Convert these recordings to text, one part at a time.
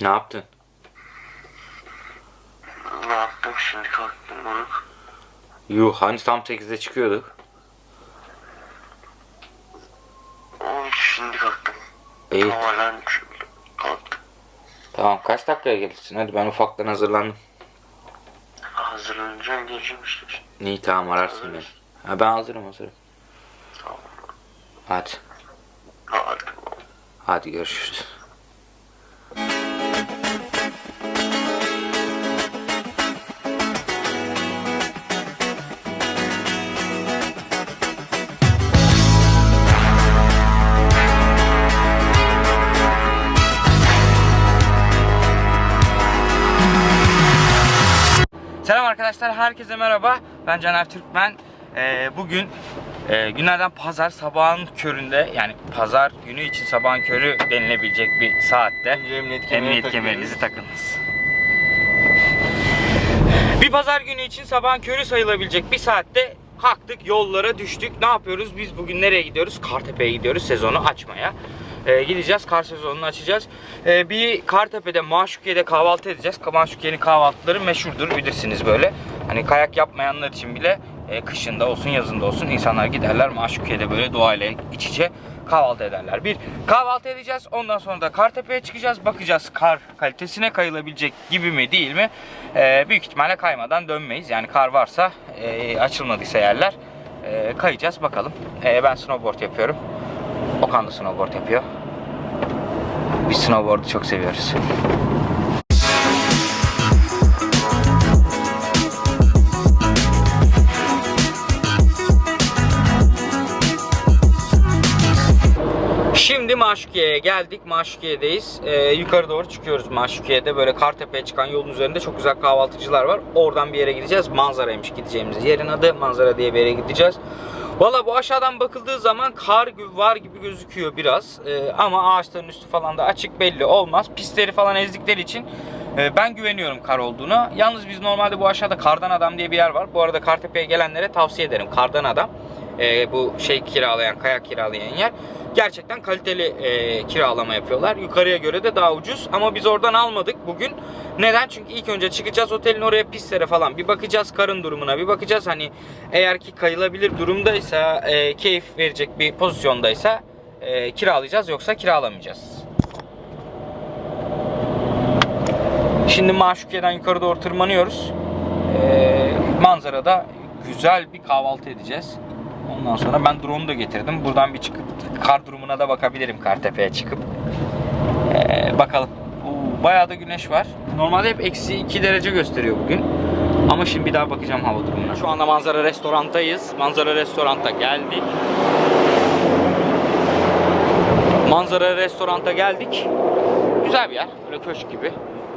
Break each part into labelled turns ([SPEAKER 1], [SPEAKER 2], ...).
[SPEAKER 1] Ne yaptın?
[SPEAKER 2] Ne yaptım şimdi kalktım moruk.
[SPEAKER 1] Yuh hani tam 8'de çıkıyorduk.
[SPEAKER 2] Oğlum şimdi kalktım.
[SPEAKER 1] İyi
[SPEAKER 2] Havalan kalktım.
[SPEAKER 1] tamam kaç dakikaya gelirsin hadi ben ufaktan hazırlandım.
[SPEAKER 2] Hazırlanacağım geleceğim işte.
[SPEAKER 1] İyi tamam ararsın beni. Ha, ben hazırım hazırım.
[SPEAKER 2] Tamam.
[SPEAKER 1] Hadi.
[SPEAKER 2] Hadi.
[SPEAKER 1] Hadi görüşürüz. Selam arkadaşlar, herkese merhaba. Ben Caner Türkmen. Ee, bugün e, günlerden pazar sabahın köründe yani pazar günü için sabahın körü denilebilecek bir saatte
[SPEAKER 3] emniyet
[SPEAKER 1] emniyet kemerinizi takınız. Bir pazar günü için sabahın körü sayılabilecek bir saatte kalktık yollara düştük. Ne yapıyoruz? Biz bugün nereye gidiyoruz? Kartepe'ye gidiyoruz sezonu açmaya. Ee, gideceğiz kar sezonunu açacağız. Ee, bir Kartepe'de Maşukiye'de kahvaltı edeceğiz. Maşukiye'nin kahvaltıları meşhurdur bilirsiniz böyle. Hani kayak yapmayanlar için bile e, kışında olsun yazında olsun insanlar giderler Maşukiye'de böyle doğayla iç içe kahvaltı ederler. Bir kahvaltı edeceğiz. Ondan sonra da Kartepe'ye çıkacağız. Bakacağız kar kalitesine kayılabilecek gibi mi değil mi? Ee, büyük ihtimalle kaymadan dönmeyiz. Yani kar varsa e, açılmadıysa yerler e, kayacağız bakalım. E, ben snowboard yapıyorum. Okan da snowboard yapıyor. Biz snowboard'u çok seviyoruz. Şimdi Maşukiye'ye geldik. Maşukiye'deyiz. Ee, yukarı doğru çıkıyoruz Maşukiye'de. Böyle Kartepe'ye çıkan yolun üzerinde çok güzel kahvaltıcılar var. Oradan bir yere gideceğiz. Manzaraymış gideceğimiz yerin adı. Manzara diye bir yere gideceğiz. Valla bu aşağıdan bakıldığı zaman kar var gibi gözüküyor biraz. Ee, ama ağaçların üstü falan da açık belli olmaz. Pistleri falan ezdikleri için e, ben güveniyorum kar olduğuna. Yalnız biz normalde bu aşağıda Kardan Adam diye bir yer var. Bu arada Kartepe'ye gelenlere tavsiye ederim. Kardan Adam. Ee, bu şey kiralayan, kayak kiralayan yer. Gerçekten kaliteli e, kiralama yapıyorlar. Yukarıya göre de daha ucuz. Ama biz oradan almadık bugün. Neden? Çünkü ilk önce çıkacağız otelin oraya pistlere falan bir bakacağız. Karın durumuna bir bakacağız. Hani eğer ki kayılabilir durumdaysa, e, keyif verecek bir pozisyondaysa e, kiralayacağız. Yoksa kiralamayacağız. Şimdi Maşukiye'den yukarı doğru tırmanıyoruz. E, manzarada güzel bir kahvaltı edeceğiz. Ondan sonra ben drone'u da getirdim. Buradan bir çıkıp kar durumuna da bakabilirim Kartepe'ye çıkıp. Ee, bakalım. Oo, bayağı da güneş var. Normalde hep eksi 2 derece gösteriyor bugün. Ama şimdi bir daha bakacağım hava durumuna. Şu anda Manzara Restorant'tayız. Manzara Restorant'a geldik. Manzara Restorant'a geldik. Güzel bir yer. Böyle köşk gibi.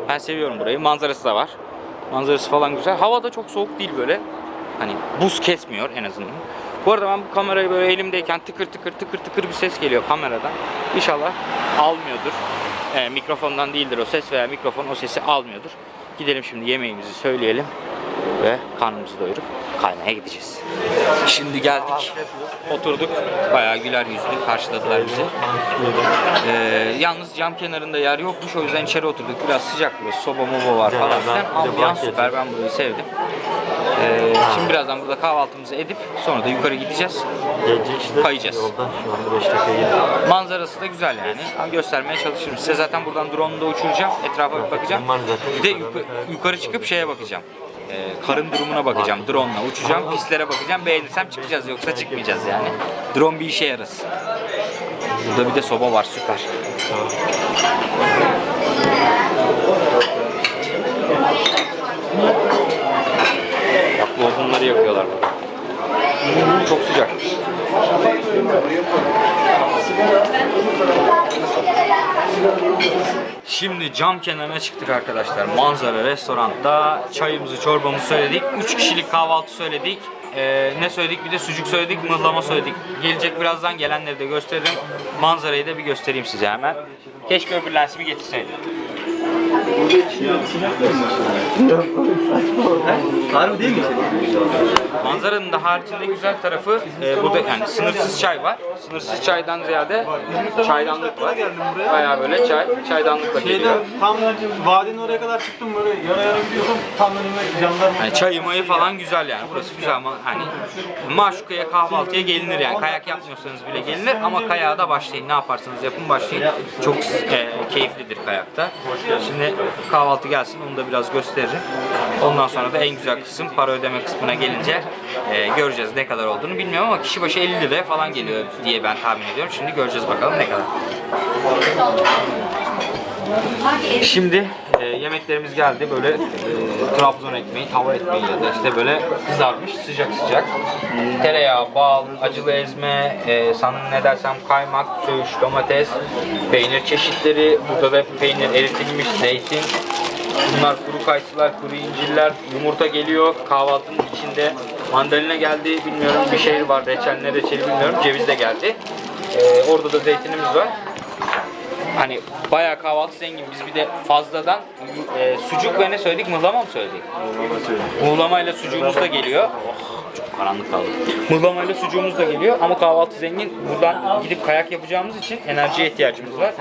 [SPEAKER 1] Ben seviyorum burayı. Manzarası da var. Manzarası falan güzel. Hava da çok soğuk değil böyle. Hani buz kesmiyor en azından. Bu arada ben bu kamerayı böyle elimdeyken tıkır tıkır tıkır tıkır bir ses geliyor kameradan. İnşallah almıyordur. Ee, mikrofondan değildir o ses veya mikrofon o sesi almıyordur. Gidelim şimdi yemeğimizi söyleyelim ve karnımızı doyurup kaymaya gideceğiz. Şimdi geldik, oturduk. Bayağı güler yüzlü karşıladılar bizi. Ee, yalnız cam kenarında yer yokmuş o yüzden içeri oturduk. Biraz sıcak burası, soba moba var falan filan. Ambiyans süper, ben burayı sevdim. Ee, şimdi birazdan burada kahvaltımızı edip sonra da yukarı gideceğiz.
[SPEAKER 3] Gece işte
[SPEAKER 1] Kayacağız.
[SPEAKER 3] yolda şu anda 5 dakika gidiyor.
[SPEAKER 1] Manzarası da güzel yani. Ben göstermeye çalışırım. Size zaten buradan drone'u da uçuracağım. Etrafa bir bakacağım.
[SPEAKER 3] Zaten
[SPEAKER 1] Bir de yukarı, yukarı çıkıp şeye bakacağım. Ee, karın durumuna bakacağım. Drone'la uçacağım. Pistlere bakacağım. Beğenirsem çıkacağız yoksa çıkmayacağız yani. Drone bir işe yarasın. Burada bir de soba var süper. Bak bu odunları yakıyorlar burada. Çok sıcak. Şimdi cam kenarına çıktık arkadaşlar. Manzara restoranda çayımızı, çorbamızı söyledik. 3 kişilik kahvaltı söyledik. Ee, ne söyledik? Bir de sucuk söyledik, mıhlama söyledik. Gelecek birazdan gelenleri de gösteririm. Manzarayı da bir göstereyim size hemen. Keşke öbür lensimi getirseydim.
[SPEAKER 3] Harbi değil mi?
[SPEAKER 1] Manzaranın da haricinde güzel tarafı e, burada yani sınırsız çay var. Sınırsız çaydan ziyade çaydanlık var. Bayağı böyle çay, çaydanlıkla
[SPEAKER 4] Şeyden
[SPEAKER 1] geliyor.
[SPEAKER 4] tam vadinin oraya kadar çıktım böyle yara yara gidiyordum. Tam önüme jandarma.
[SPEAKER 1] Yani çayı mayı falan güzel yani. Burası güzel ama hani Maşuka'ya kahvaltıya gelinir yani. Kayak yapmıyorsanız bile gelinir ama kayağa da başlayın. Ne yaparsanız yapın başlayın. Çok e, keyiflidir kayakta. Şimdi kahvaltı gelsin onu da biraz gösteririm. Ondan sonra da en güzel kısım para ödeme kısmına gelince e, göreceğiz ne kadar olduğunu bilmiyorum ama kişi başı 50 liraya falan geliyor diye ben tahmin ediyorum. Şimdi göreceğiz bakalım ne kadar. Şimdi e, yemeklerimiz geldi böyle e, Trabzon ekmeği, tava ekmeği ya da işte böyle kızarmış sıcak sıcak. Tereyağı, bal, acılı ezme, e, sana ne dersem kaymak, söğüş, domates, peynir çeşitleri. Burada da peynir eritilmiş, zeytin. Bunlar kuru kayısılar, kuru incirler, yumurta geliyor kahvaltının içinde. Mandalina geldi, bilmiyorum bir şey var, reçel ne reçeli bilmiyorum, ceviz de geldi. E, orada da zeytinimiz var. Hani bayağı kahvaltı zengin. Biz bir de fazladan e, sucuk ve ne söyledik? Mıhlama mı söyledik? Muhlamayla sucuğumuz da geliyor. Oh, çok karanlık kaldı. Muhlamayla sucuğumuz da geliyor ama kahvaltı zengin. Buradan gidip kayak yapacağımız için enerjiye ihtiyacımız var.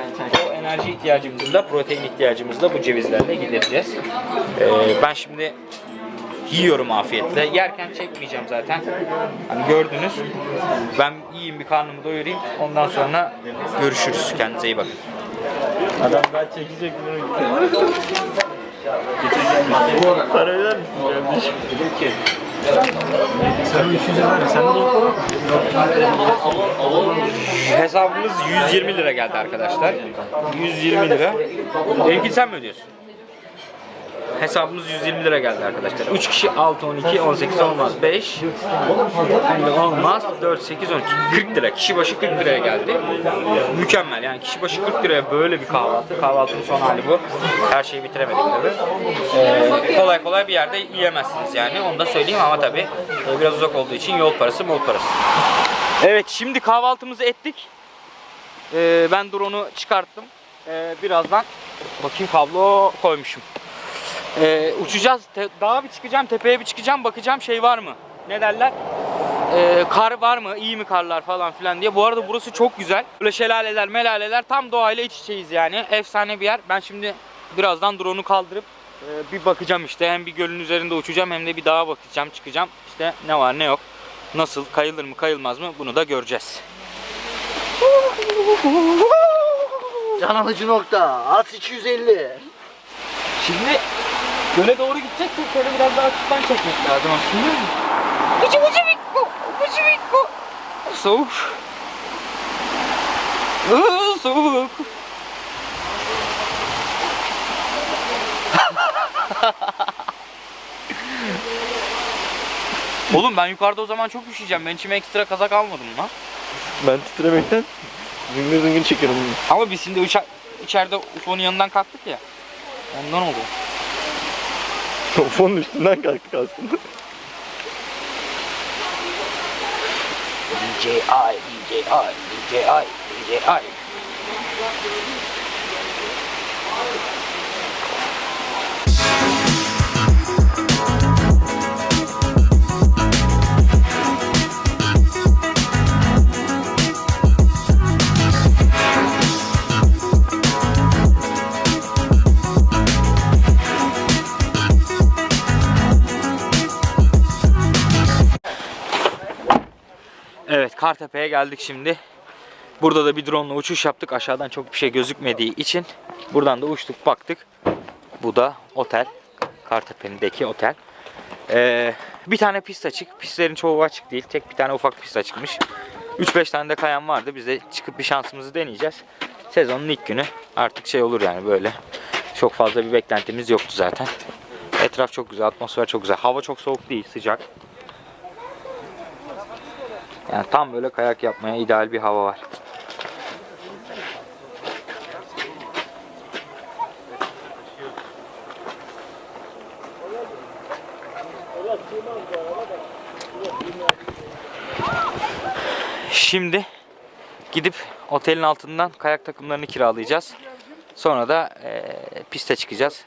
[SPEAKER 1] O enerji ihtiyacımızı da, protein ihtiyacımızı da bu cevizlerle gidereceğiz. E, ben şimdi yiyorum afiyetle. Yerken çekmeyeceğim zaten. Hani gördünüz. Ben yiyeyim bir karnımı doyurayım. Ondan sonra görüşürüz. Kendinize iyi bakın.
[SPEAKER 3] Adam ben çekecek bunu. Para öder misin?
[SPEAKER 4] Sen o 200 ver. Sen de.
[SPEAKER 1] Hesabımız 120 lira geldi arkadaşlar. 120 lira. Benimki sen mi ödüyorsun? Hesabımız 120 lira geldi arkadaşlar. 3 kişi 6, 12, 18 olmaz. 5, olmaz. 4, 8, 12. 40 lira. Kişi başı 40 liraya geldi. Mükemmel yani kişi başı 40 liraya böyle bir kahvaltı. Kahvaltının son hali bu. Her şeyi bitiremedik tabii. Ee, kolay kolay bir yerde yiyemezsiniz yani. Onu da söyleyeyim ama tabii e, biraz uzak olduğu için yol parası, bol parası. Evet şimdi kahvaltımızı ettik. Ee, ben drone'u çıkarttım. Ee, birazdan bakayım kablo koymuşum. Ee, uçacağız. Te- dağa bir çıkacağım, tepeye bir çıkacağım. Bakacağım şey var mı? Ne derler? Ee, kar var mı? İyi mi karlar falan filan diye. Bu arada burası çok güzel. Böyle şelaleler, melaleler tam doğayla iç içeyiz yani. Efsane bir yer. Ben şimdi birazdan drone'u kaldırıp e, bir bakacağım işte. Hem bir gölün üzerinde uçacağım hem de bir dağa bakacağım, çıkacağım. İşte ne var ne yok. Nasıl kayılır mı kayılmaz mı bunu da göreceğiz.
[SPEAKER 3] Can alıcı nokta. At 250.
[SPEAKER 1] Şimdi göle doğru gideceksek şöyle biraz daha açıktan çekmek lazım aslında. Ucu ucu bikko, ucu bikko. Soğuk. Iı, Soğuk. Oğlum ben yukarıda o zaman çok üşüyeceğim. Ben içime ekstra kazak almadım lan.
[SPEAKER 3] Ben titremekten zıngır zıngır çekiyorum.
[SPEAKER 1] Ama biz şimdi uça- içeride UFO'nun yanından kalktık ya. Ondan oldu.
[SPEAKER 3] Fonun üstünden kalktık aslında.
[SPEAKER 1] DJI, DJI, DJI, DJI. Evet Kartepe'ye geldik şimdi. Burada da bir drone ile uçuş yaptık. Aşağıdan çok bir şey gözükmediği için buradan da uçtuk baktık. Bu da otel. Kartepe'deki otel. Ee, bir tane pist açık. Pistlerin çoğu açık değil. Tek bir tane ufak pist açıkmış. 3-5 tane de kayan vardı. Biz de çıkıp bir şansımızı deneyeceğiz. Sezonun ilk günü artık şey olur yani böyle. Çok fazla bir beklentimiz yoktu zaten. Etraf çok güzel, atmosfer çok güzel. Hava çok soğuk değil, sıcak. Yani tam böyle kayak yapmaya ideal bir hava var. Şimdi gidip otelin altından kayak takımlarını kiralayacağız. Sonra da e, piste çıkacağız.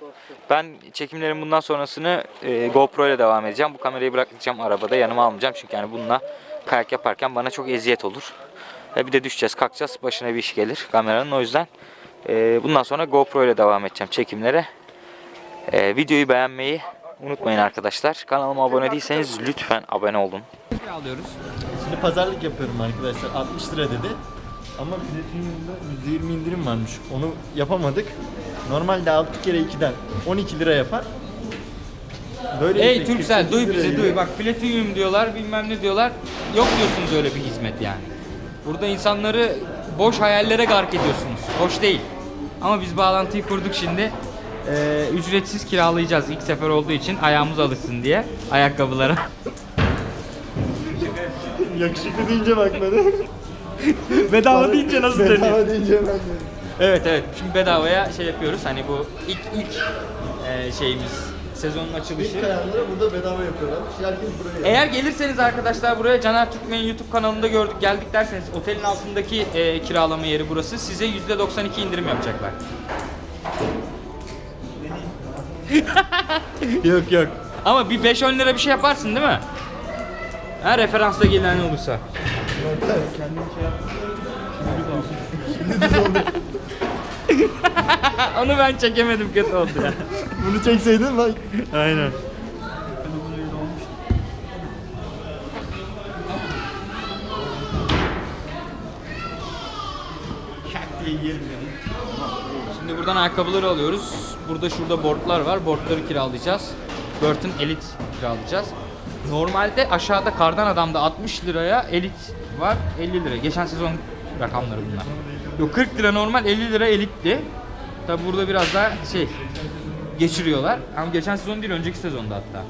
[SPEAKER 1] Ben çekimlerin bundan sonrasını e, GoPro ile devam edeceğim. Bu kamerayı bırakacağım arabada yanıma almayacağım. Çünkü yani bununla kayak yaparken bana çok eziyet olur. E, bir de düşeceğiz kalkacağız başına bir iş gelir kameranın. O yüzden e, bundan sonra GoPro ile devam edeceğim çekimlere. E, videoyu beğenmeyi unutmayın arkadaşlar. Kanalıma abone değilseniz lütfen abone olun. alıyoruz.
[SPEAKER 3] Şimdi pazarlık yapıyorum arkadaşlar. 60 lira dedi. Ama platinumda %20 indirim varmış. Onu yapamadık. Normalde 6 kere 2'den 12 lira yapar. Böyle
[SPEAKER 1] Ey Türksel
[SPEAKER 3] 48
[SPEAKER 1] duy bizi duy. Bak platinum diyorlar bilmem ne diyorlar. Yok diyorsunuz öyle bir hizmet yani. Burada insanları boş hayallere gark ediyorsunuz. Hoş değil. Ama biz bağlantıyı kurduk şimdi. Ee, ücretsiz kiralayacağız ilk sefer olduğu için ayağımız alışsın diye ayakkabılara.
[SPEAKER 3] Yakışıklı deyince bak bana.
[SPEAKER 1] Bedava deyince nasıl
[SPEAKER 3] Bedava deyince ben de.
[SPEAKER 1] Evet evet. Şimdi bedavaya şey yapıyoruz. Hani bu ilk ilk e, şeyimiz sezonun açılışı.
[SPEAKER 3] İlk kayanları burada bedava yapıyorlar. Herkes buraya
[SPEAKER 1] Eğer gelirseniz arkadaşlar buraya Caner Türkmen'in YouTube kanalında gördük geldik derseniz otelin altındaki e, kiralama yeri burası. Size %92 indirim yapacaklar. yok yok. Ama bir 5-10 lira bir şey yaparsın değil mi? Ha referansla gelen olursa. Onu ben çekemedim kötü oldu ya.
[SPEAKER 3] Bunu çekseydin bak.
[SPEAKER 1] Aynen. Şimdi buradan ayakkabıları alıyoruz. Burada şurada boardlar var. Boardları kiralayacağız. Burton Elite kiralayacağız. Normalde aşağıda kardan adamda 60 liraya Elite var 50 lira. Geçen sezon rakamları bunlar. Yok 40 lira normal 50 lira Elite'ti. Tabi burada biraz daha şey geçiriyorlar. Ama geçen sezon değil önceki sezonda hatta.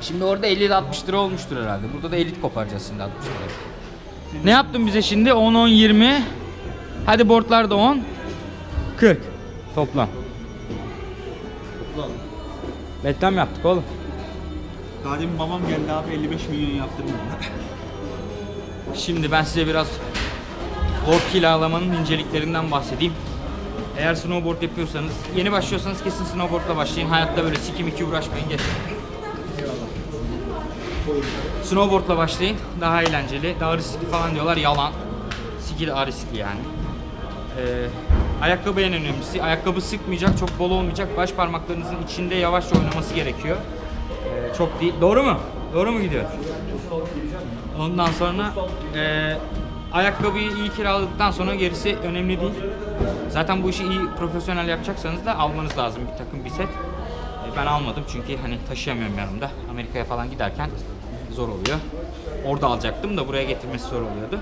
[SPEAKER 1] Şimdi orada 50 ile 60 lira olmuştur herhalde. Burada da elit koparacağız şimdi 60 lira. Ne yaptın bize şimdi? 10 10 20. Hadi boardlar da 10. 40 toplam.
[SPEAKER 3] Toplam.
[SPEAKER 1] Reklam yaptık oğlum.
[SPEAKER 4] Daha demin babam geldi abi 55 milyon yaptırdım.
[SPEAKER 1] Şimdi ben size biraz board kiralamanın inceliklerinden bahsedeyim. Eğer snowboard yapıyorsanız, yeni başlıyorsanız kesin snowboardla başlayın. Hayatta böyle sikim iki uğraşmayın geçin. Snowboardla başlayın. Daha eğlenceli. Daha riskli falan diyorlar. Yalan. Siki daha riskli yani. Ee, ayakkabı en önemlisi. Ayakkabı sıkmayacak, çok bol olmayacak. Baş parmaklarınızın içinde yavaşça oynaması gerekiyor. Ee, çok değil. Doğru mu? Doğru mu gidiyor? Ondan sonra eee ayakkabıyı iyi kiraladıktan sonra gerisi önemli değil. Zaten bu işi iyi profesyonel yapacaksanız da almanız lazım bir takım bir set. E, Ben almadım çünkü hani taşıyamıyorum yanımda. Amerika'ya falan giderken zor oluyor. Orada alacaktım da buraya getirmesi zor oluyordu.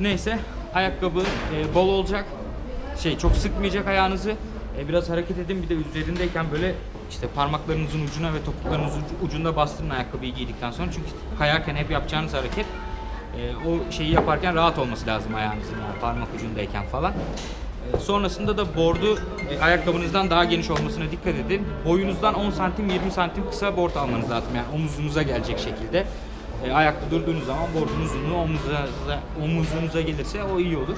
[SPEAKER 1] Neyse ayakkabı e, bol olacak. Şey çok sıkmayacak ayağınızı. E, biraz hareket edin bir de üzerindeyken böyle işte parmaklarınızın ucuna ve topuklarınızın ucu- ucunda bastırın ayakkabıyı giydikten sonra. Çünkü kayarken hep yapacağınız hareket o şeyi yaparken rahat olması lazım ayağınızın yani parmak ucundayken falan. E, sonrasında da bordu e, ayakkabınızdan daha geniş olmasına dikkat edin. Boyunuzdan 10 santim 20 santim kısa bord almanız lazım yani omuzunuza gelecek şekilde. E, ayakta durduğunuz zaman bordun uzunluğu omuzunuza, omuzunuza gelirse o iyi olur.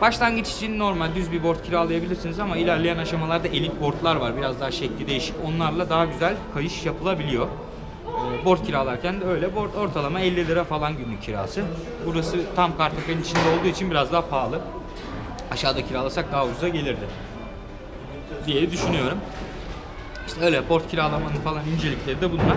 [SPEAKER 1] Başlangıç için normal düz bir board kiralayabilirsiniz ama ilerleyen aşamalarda elit boardlar var. Biraz daha şekli değişik. Onlarla daha güzel kayış yapılabiliyor. E, board kiralarken de öyle. Board ortalama 50 lira falan günlük kirası. Burası tam Kartepe'nin içinde olduğu için biraz daha pahalı. Aşağıda kiralasak daha ucuza gelirdi diye düşünüyorum. İşte öyle board kiralamanın falan incelikleri de bunlar.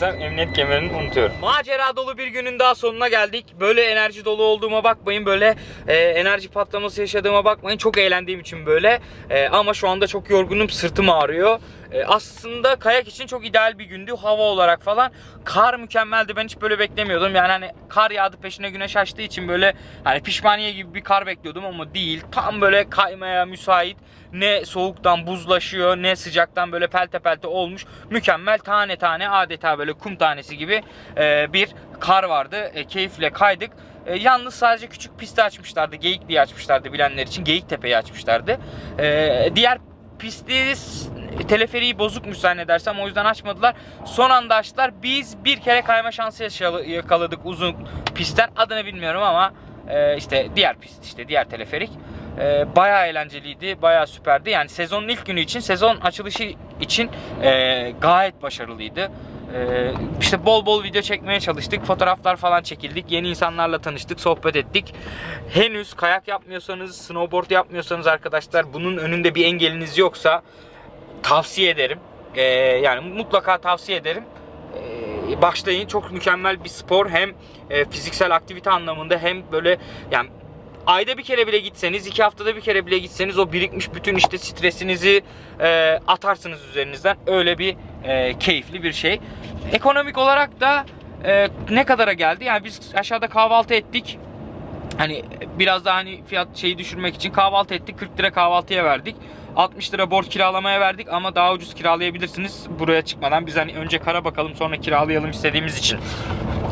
[SPEAKER 1] Girsem emniyet kemerini unutuyorum. Macera dolu bir günün daha sonuna geldik. Böyle enerji dolu olduğuma bakmayın. Böyle e, enerji patlaması yaşadığıma bakmayın. Çok eğlendiğim için böyle. E, ama şu anda çok yorgunum. Sırtım ağrıyor. E, aslında kayak için çok ideal bir gündü. Hava olarak falan. Kar mükemmeldi. Ben hiç böyle beklemiyordum. Yani hani kar yağdı peşine güneş açtığı için böyle hani pişmaniye gibi bir kar bekliyordum ama değil. Tam böyle kaymaya müsait. Ne soğuktan buzlaşıyor ne sıcaktan böyle pelte pelte olmuş. Mükemmel tane tane adeta böyle kum tanesi gibi e, bir kar vardı. E, keyifle kaydık. E, yalnız sadece küçük pisti açmışlardı. Geyik açmışlardı bilenler için. Geyik tepeyi açmışlardı. E, diğer pisti s- teleferiği bozukmuş zannedersem o yüzden açmadılar. Son anda açtılar. Biz bir kere kayma şansı yakaladık uzun pistten. Adını bilmiyorum ama e, işte diğer pist işte diğer teleferik. E, bayağı eğlenceliydi. Bayağı süperdi. Yani sezonun ilk günü için, sezon açılışı için e, gayet başarılıydı. E, işte bol bol video çekmeye çalıştık. Fotoğraflar falan çekildik. Yeni insanlarla tanıştık, sohbet ettik. Henüz kayak yapmıyorsanız, snowboard yapmıyorsanız arkadaşlar bunun önünde bir engeliniz yoksa tavsiye ederim. Ee, yani mutlaka tavsiye ederim. Ee, başlayın. Çok mükemmel bir spor. Hem e, fiziksel aktivite anlamında hem böyle yani ayda bir kere bile gitseniz, iki haftada bir kere bile gitseniz o birikmiş bütün işte stresinizi e, atarsınız üzerinizden. Öyle bir e, keyifli bir şey. Ekonomik olarak da e, ne kadara geldi? Yani biz aşağıda kahvaltı ettik. Hani biraz daha hani fiyat şeyi düşürmek için kahvaltı ettik. 40 lira kahvaltıya verdik. 60 lira borç kiralamaya verdik ama daha ucuz kiralayabilirsiniz buraya çıkmadan. Biz hani önce kara bakalım sonra kiralayalım istediğimiz için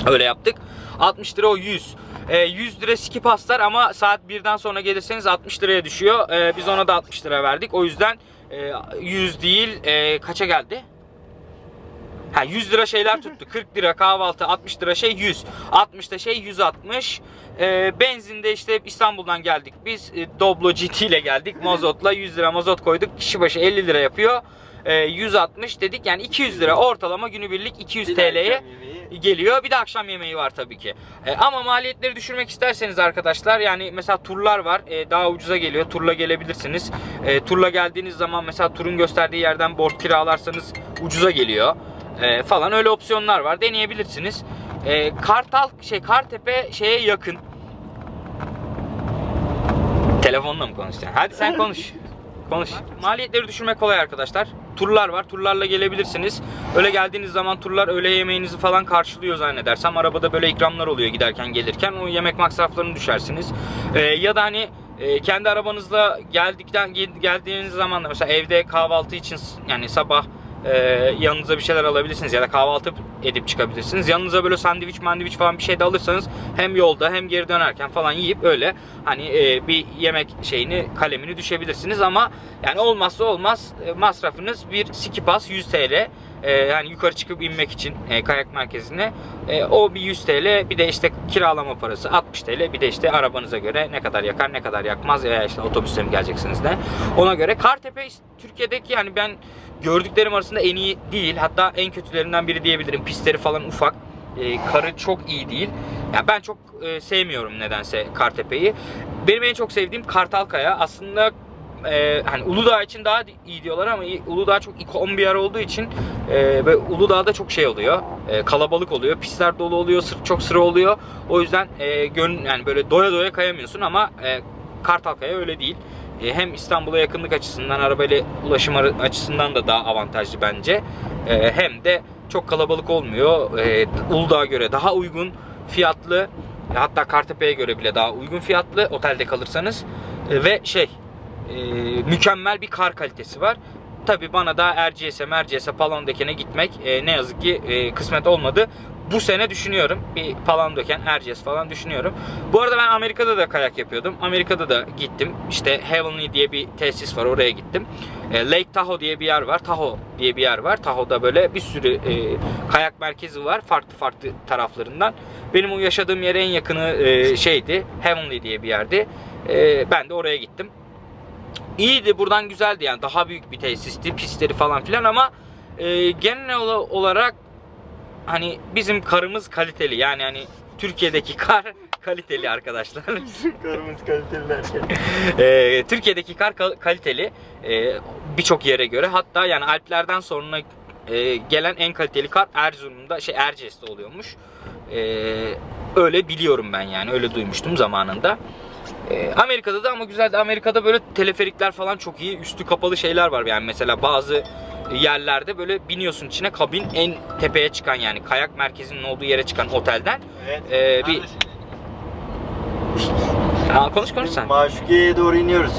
[SPEAKER 1] öyle yaptık. 60 lira o 100. Ee, 100 lira skip aslar ama saat 1'den sonra gelirseniz 60 liraya düşüyor. Ee, biz ona da 60 lira verdik. O yüzden e, 100 değil e, kaça geldi? Ha 100 lira şeyler tuttu. 40 lira kahvaltı, 60 lira şey 100. 60 da şey 160. Ee, benzinde işte İstanbul'dan geldik. Biz e, Doblo GT ile geldik. Mazotla 100 lira mazot koyduk. Kişi başı 50 lira yapıyor. Ee, 160 dedik. Yani 200 lira ortalama günübirlik 200 TL'ye geliyor. Bir de akşam yemeği var tabii ki. E, ama maliyetleri düşürmek isterseniz arkadaşlar yani mesela turlar var. E, daha ucuza geliyor. Turla gelebilirsiniz. E, turla geldiğiniz zaman mesela turun gösterdiği yerden board kiralarsanız ucuza geliyor. E, falan öyle opsiyonlar var. Deneyebilirsiniz. E, Kartal şey Kartepe şeye yakın. Telefonla mı konuşacaksın? Hadi sen konuş. Konuş. Maliyetleri düşürmek kolay arkadaşlar. Turlar var. Turlarla gelebilirsiniz. Öyle geldiğiniz zaman turlar öğle yemeğinizi falan karşılıyor zannedersem. Arabada böyle ikramlar oluyor giderken gelirken. O yemek masraflarını düşersiniz. Ee, ya da hani e, kendi arabanızla geldikten gel- geldiğiniz zaman da mesela evde kahvaltı için yani sabah e, yanınıza bir şeyler alabilirsiniz ya da kahvaltı edip çıkabilirsiniz. Yanınıza böyle sandviç mandviç falan bir şey de alırsanız hem yolda hem geri dönerken falan yiyip öyle hani e, bir yemek şeyini kalemini düşebilirsiniz ama yani olmazsa olmaz e, masrafınız bir ski pass 100 TL. E, yani yukarı çıkıp inmek için kayak merkezine o bir 100 TL bir de işte kiralama parası 60 TL bir de işte arabanıza göre ne kadar yakar ne kadar yakmaz veya işte otobüsle mi geleceksiniz de ona göre Kartepe Türkiye'deki yani ben gördüklerim arasında en iyi değil hatta en kötülerinden biri diyebilirim pistleri falan ufak e, karı çok iyi değil. Yani ben çok e, sevmiyorum nedense Kartepe'yi. Benim en çok sevdiğim Kartalkaya. Aslında e, hani Uludağ için daha iyi diyorlar ama Uludağ çok ikon bir yer olduğu için e, ve Uludağ'da çok şey oluyor. E, kalabalık oluyor. Pistler dolu oluyor. Sırt çok sıra oluyor. O yüzden e, gön yani böyle doya doya kayamıyorsun ama e, Kartalkaya öyle değil. E, hem İstanbul'a yakınlık açısından arabayla ulaşım açısından da daha avantajlı bence. E, hem de çok kalabalık olmuyor. E, Uludağ'a göre daha uygun fiyatlı. E, Hatta Kartepe'ye göre bile daha uygun fiyatlı otelde kalırsanız. Ve şey mükemmel bir kar kalitesi var. Tabi bana da Erciyes'e, Merciyes'e, Palandöken'e gitmek ne yazık ki kısmet olmadı. Bu sene düşünüyorum. Bir Palandöken, Erciyes falan düşünüyorum. Bu arada ben Amerika'da da kayak yapıyordum. Amerika'da da gittim. İşte Heavenly diye bir tesis var. Oraya gittim. E, Lake Tahoe diye bir yer var. Tahoe diye bir yer var. Tahoe'da böyle bir sürü e, kayak merkezi var. Farklı farklı taraflarından. Benim o yaşadığım yere en yakını e, şeydi. Heavenly diye bir yerdi. E, ben de oraya gittim. İyiydi buradan güzeldi yani daha büyük bir tesisti pistleri falan filan ama e, genel ola- olarak hani bizim karımız kaliteli yani hani Türkiye'deki kar kaliteli arkadaşlar.
[SPEAKER 3] Karımız kaliteli derken.
[SPEAKER 1] Ee, Türkiye'deki kar kal- kaliteli ee, birçok yere göre hatta yani Alplerden sonra e, gelen en kaliteli kar Erzurum'da şey Erciyes'te oluyormuş. E, öyle biliyorum ben yani öyle duymuştum zamanında. E, Amerika'da da ama güzeldi. Amerika'da böyle teleferikler falan çok iyi. Üstü kapalı şeyler var yani mesela bazı yerlerde böyle biniyorsun içine kabin en tepeye çıkan yani kayak merkezinin olduğu yere çıkan otelden.
[SPEAKER 3] Evet.
[SPEAKER 1] E, bir Aa, konuş konuş sen.
[SPEAKER 3] Maşukiye'ye doğru iniyoruz.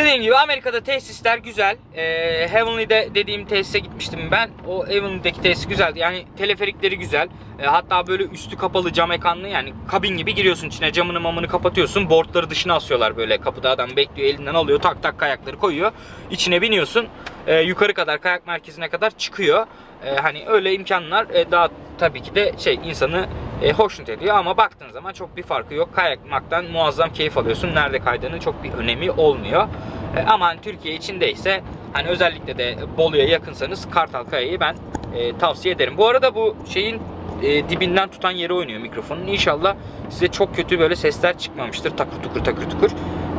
[SPEAKER 1] Dediğim gibi Amerika'da tesisler güzel. Ee, Heavenly'de dediğim tesise gitmiştim ben. O Heavenly'deki tesis güzeldi. Yani teleferikleri güzel. Ee, hatta böyle üstü kapalı cam ekranlı yani kabin gibi giriyorsun içine camını mamını kapatıyorsun. Boardları dışına asıyorlar böyle kapıda adam bekliyor elinden alıyor tak tak kayakları koyuyor. İçine biniyorsun. Ee, yukarı kadar kayak merkezine kadar çıkıyor. Ee, hani öyle imkanlar e, daha tabii ki de şey insanı e, hoşnut ediyor ama baktığın zaman çok bir farkı yok. Kayakmaktan muazzam keyif alıyorsun. Nerede kaydığının çok bir önemi olmuyor. E, ama hani Türkiye içindeyse hani özellikle de Bolu'ya yakınsanız Kartal Kaya'yı ben e, tavsiye ederim. Bu arada bu şeyin e, dibinden tutan yeri oynuyor mikrofonun. İnşallah size çok kötü böyle sesler çıkmamıştır. Takır tukur takır tukur.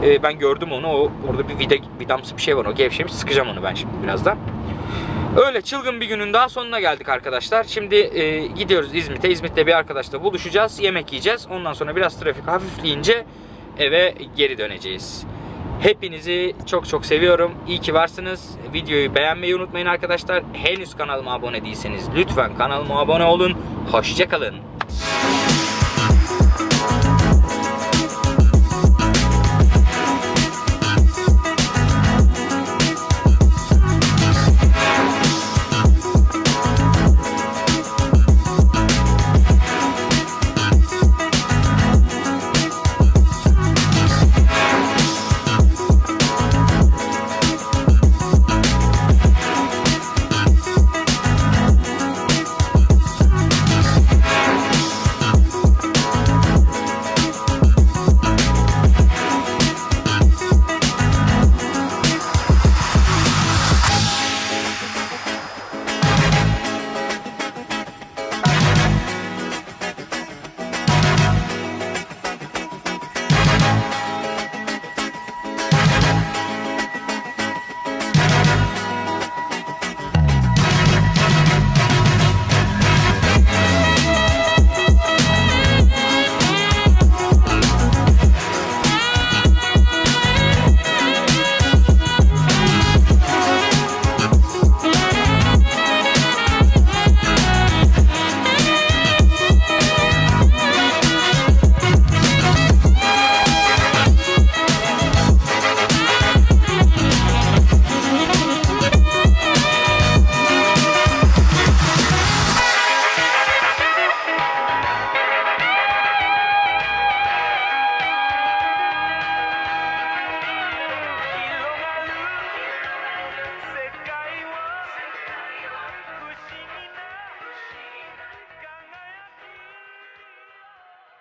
[SPEAKER 1] E, ben gördüm onu. O orada bir vida, vidamsı bir şey var. O gevşemiş. Sıkacağım onu ben şimdi birazdan. Öyle çılgın bir günün daha sonuna geldik arkadaşlar. Şimdi e, gidiyoruz İzmit'e. İzmit'te bir arkadaşla buluşacağız. Yemek yiyeceğiz. Ondan sonra biraz trafik hafifleyince eve geri döneceğiz. Hepinizi çok çok seviyorum. İyi ki varsınız. Videoyu beğenmeyi unutmayın arkadaşlar. Henüz kanalıma abone değilseniz lütfen kanalıma abone olun. Hoşçakalın.